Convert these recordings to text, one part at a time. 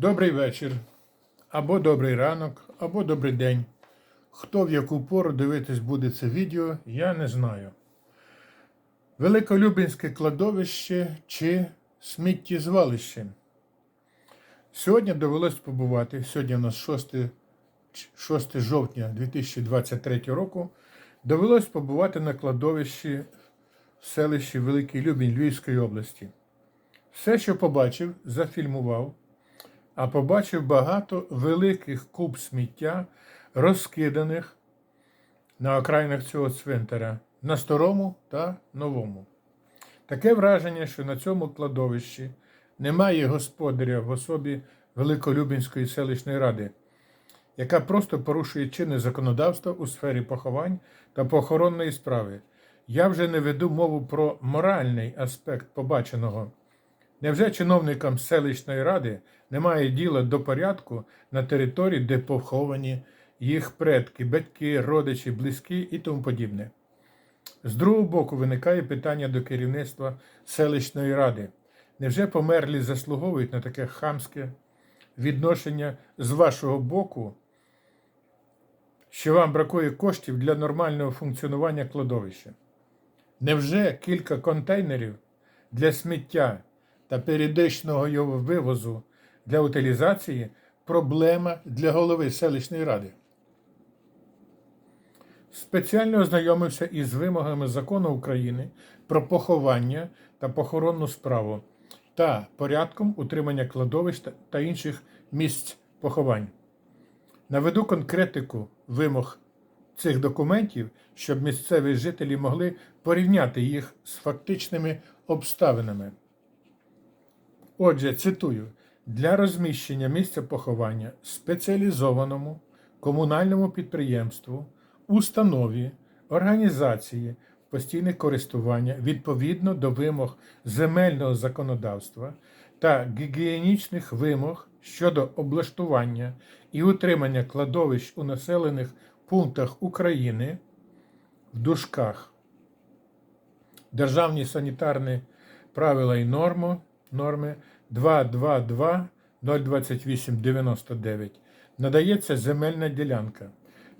Добрий вечір, або добрий ранок, або добрий день. Хто в яку пору дивитись буде це відео, я не знаю. Великолюбінське кладовище чи сміттєзвалище. Сьогодні довелось побувати, сьогодні у нас 6, 6 жовтня 2023 року, довелось побувати на кладовищі в селищі Великий Любінь Львівської області. Все, що побачив, зафільмував, а побачив багато великих куб сміття, розкиданих на окраїнах цього цвинтаря, на старому та новому. Таке враження, що на цьому кладовищі немає господаря в особі Великолюбінської селищної ради, яка просто порушує чинне законодавство у сфері поховань та похоронної справи. Я вже не веду мову про моральний аспект побаченого. Невже чиновникам селищної ради немає діла до порядку на території, де поховані їх предки, батьки, родичі, близькі і тому подібне? З другого боку, виникає питання до керівництва селищної ради. Невже померлі заслуговують на таке хамське відношення з вашого боку, що вам бракує коштів для нормального функціонування кладовища? Невже кілька контейнерів для сміття та періодичного його вивозу для утилізації проблема для голови селищної ради? Спеціально ознайомився із вимогами закону України про поховання та похоронну справу та порядком утримання кладовищ та- інших місць поховань. Наведу конкретику вимог цих документів, щоб місцеві жителі могли порівняти їх з фактичними обставинами. Отже, цитую: для розміщення місця поховання спеціалізованому комунальному підприємству, установі, організації постійне користування відповідно до вимог земельного законодавства та гігієнічних вимог щодо облаштування і утримання кладовищ у населених пунктах України в дужках. Державні санітарні правила і норми, норми 222 028 99 надається земельна ділянка.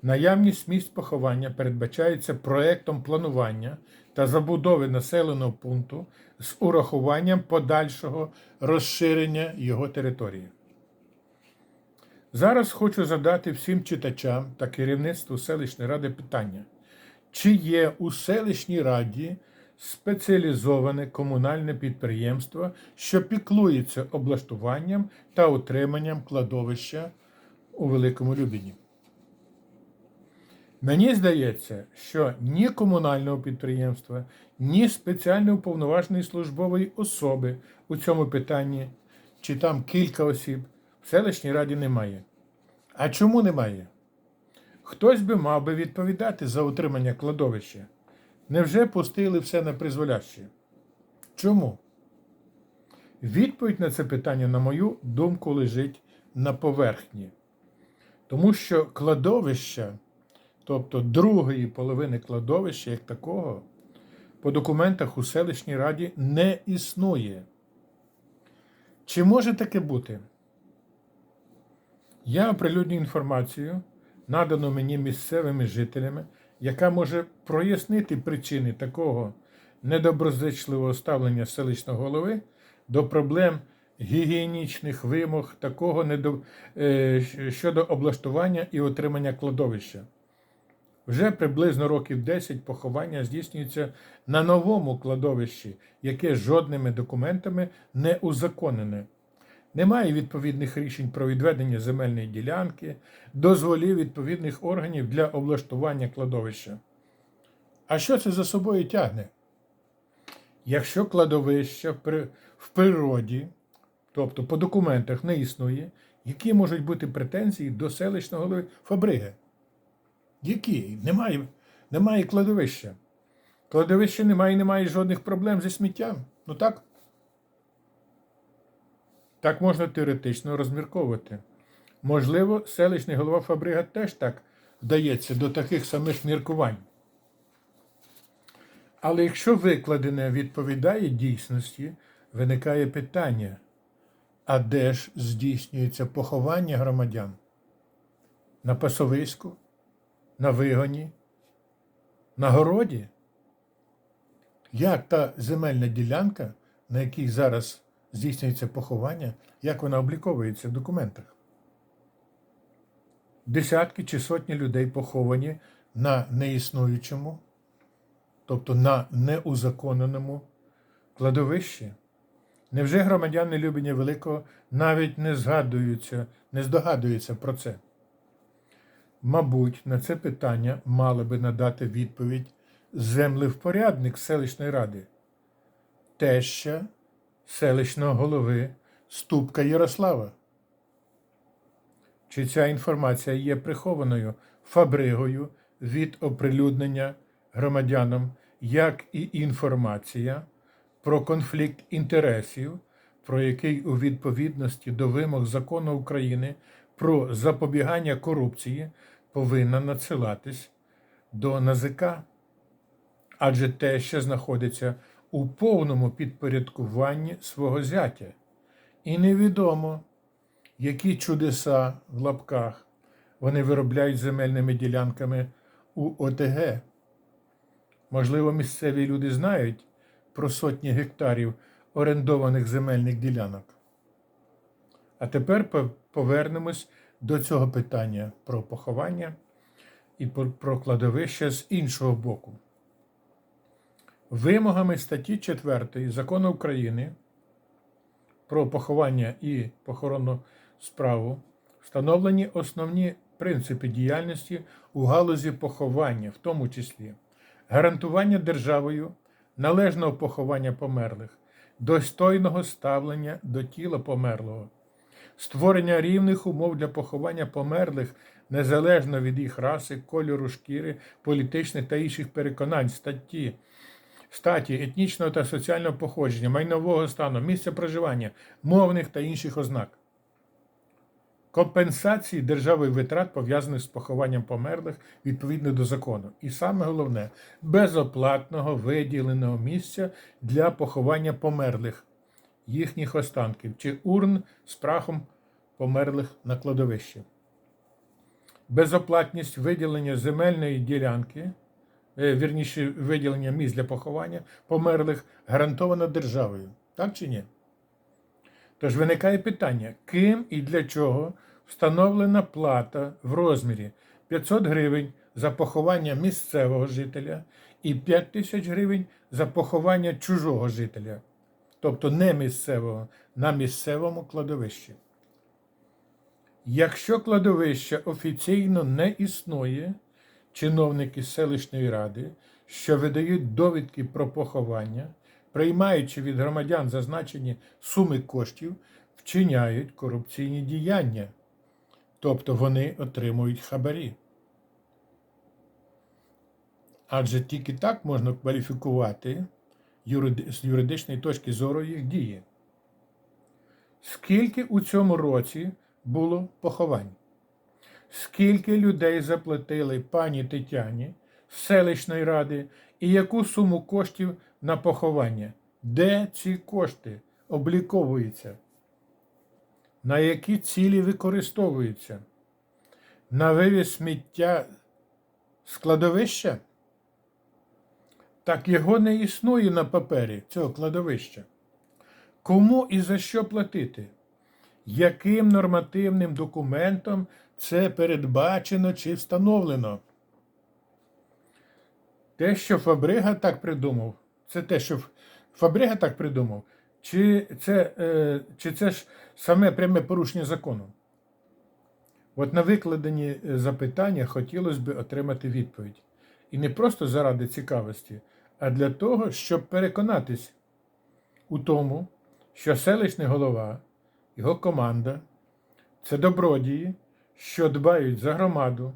Наявність місць поховання передбачається проектом планування та забудови населеного пункту з урахуванням подальшого розширення його території. Зараз хочу задати всім читачам та керівництву селищної ради питання: чи є у селищній раді спеціалізоване комунальне підприємство, що піклується облаштуванням та утриманням кладовища у Великому Любіні? Мені здається, що ні комунального підприємства, ні спеціально уповноваженої службової особи у цьому питанні, чи там кілька осіб, в селищній раді немає. А чому немає? Хтось би мав би відповідати за утримання кладовища. Невже пустили все на призволяще? Чому? Відповідь на це питання, на мою думку, лежить на поверхні. Тому що кладовища, тобто другої половини кладовища, як такого, по документах у селищній раді не існує. Чи може таке бути? Я оприлюдню інформацію, надану мені місцевими жителями, яка може прояснити причини такого недоброзичливого ставлення селищного голови до проблем гігієнічних вимог, такого недо... е, щодо облаштування і отримання кладовища. Вже приблизно років 10 поховання здійснюється на новому кладовищі, яке жодними документами не узаконене. Немає відповідних рішень про відведення земельної ділянки, дозволів відповідних органів для облаштування кладовища. А що це за собою тягне? Якщо кладовища в природі, тобто по документах не існує, які можуть бути претензії до селищного голови Фабриги? Які? Немає, немає кладовища. Кладовища немає і немає жодних проблем зі сміттям. Ну так? Так можна теоретично розмірковувати. Можливо, селищний голова Фабрига теж так вдається до таких самих міркувань. Але якщо викладене відповідає дійсності, виникає питання: А де ж здійснюється поховання громадян? На пасовиську, на вигоні, на городі? Як та земельна ділянка, на якій зараз здійснюється поховання, як вона обліковується в документах? Десятки чи сотні людей поховані на неіснуючому, тобто на неузаконеному кладовищі. Невже громадяни Любеня Великого навіть не згадуються, не здогадуються про це? Мабуть, на це питання мали би надати відповідь землевпорядник селищної ради, теща селищного голови Ступка Ярослава. Чи ця інформація є прихованою фабригою від оприлюднення громадянам, як і інформація про конфлікт інтересів, про який у відповідності до вимог закону України про запобігання корупції повинна надсилатись до НАЗК, адже те, що знаходиться у повному підпорядкуванні свого зятя, і невідомо, які чудеса в лапках вони виробляють земельними ділянками у ОТГ. Можливо, місцеві люди знають про сотні гектарів орендованих земельних ділянок. А тепер повернемось до цього питання про поховання і про- кладовище з іншого боку. Вимогами статті 4 Закону України про поховання і похоронну справу встановлені основні принципи діяльності у галузі поховання, в тому числі гарантування державою належного поховання померлих, достойного ставлення до тіла померлого, створення рівних умов для поховання померлих незалежно від їх раси, кольору шкіри, політичних та інших переконань, статті статі, етнічного та соціального походження, майнового стану, місця проживання, мовних та інших ознак. Компенсації державою витрат, пов'язаних з похованням померлих відповідно до закону. І саме головне безоплатного виділеного місця для поховання померлих, їхніх останків чи урн з прахом померлих на кладовищі. Безоплатність виділення земельної ділянки вірніше виділення місць для поховання померлих гарантовано державою. Так чи ні? Тож виникає питання, ким і для чого встановлена плата в розмірі 500 гривень за поховання місцевого жителя і 5 тисяч гривень за поховання чужого жителя, тобто не місцевого, на місцевому кладовищі. Якщо кладовище офіційно не існує, чиновники селищної ради, що видають довідки про поховання, приймаючи від громадян зазначені суми коштів, вчиняють корупційні діяння, тобто вони отримують хабарі. Адже тільки так можна кваліфікувати з юридичної точки зору їх дії. Скільки у цьому році було поховань? Скільки людей заплатили пані Тетяні з селищної ради і яку суму коштів на поховання? Де ці кошти обліковуються? На які цілі використовуються? На вивіз сміття з кладовища? Так його не існує на папері цього кладовища. Кому і за що платити? Яким нормативним документом це передбачено чи встановлено? Те, що Фабрига так придумав, це те, що Фабрига так придумав, чи це, е, чи це ж саме пряме порушення закону? От на викладені е, запитання хотілося б отримати відповідь. І не просто заради цікавості, а для того, щоб переконатись у тому, що селищний голова, його команда це добродії, що дбають за громаду,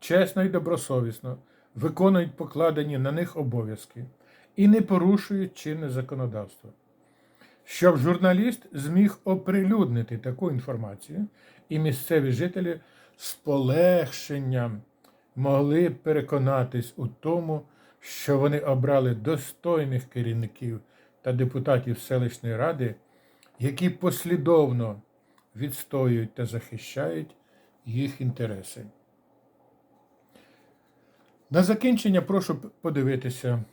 чесно і добросовісно виконують покладені на них обов'язки і не порушують чинне законодавство. Щоб журналіст зміг оприлюднити таку інформацію, і місцеві жителі з полегшенням могли переконатись у тому, що вони обрали достойних керівників та депутатів селищної ради, які послідовно відстоюють та захищають їх інтереси. На закінчення прошу подивитися,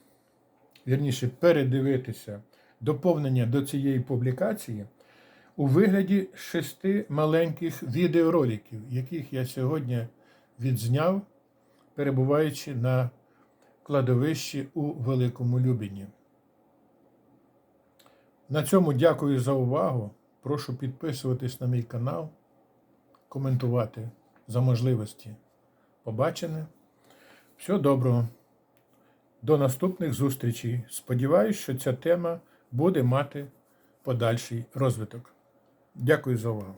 вірніше, передивитися доповнення до цієї публікації у вигляді шести маленьких відеороликів, яких я сьогодні відзняв, перебуваючи на кладовищі у Великому Любіні. На цьому дякую за увагу. Прошу підписуватись на мій канал, коментувати за можливості побачене. Всього доброго. До наступних зустрічей. Сподіваюсь, що ця тема буде мати подальший розвиток. Дякую за увагу.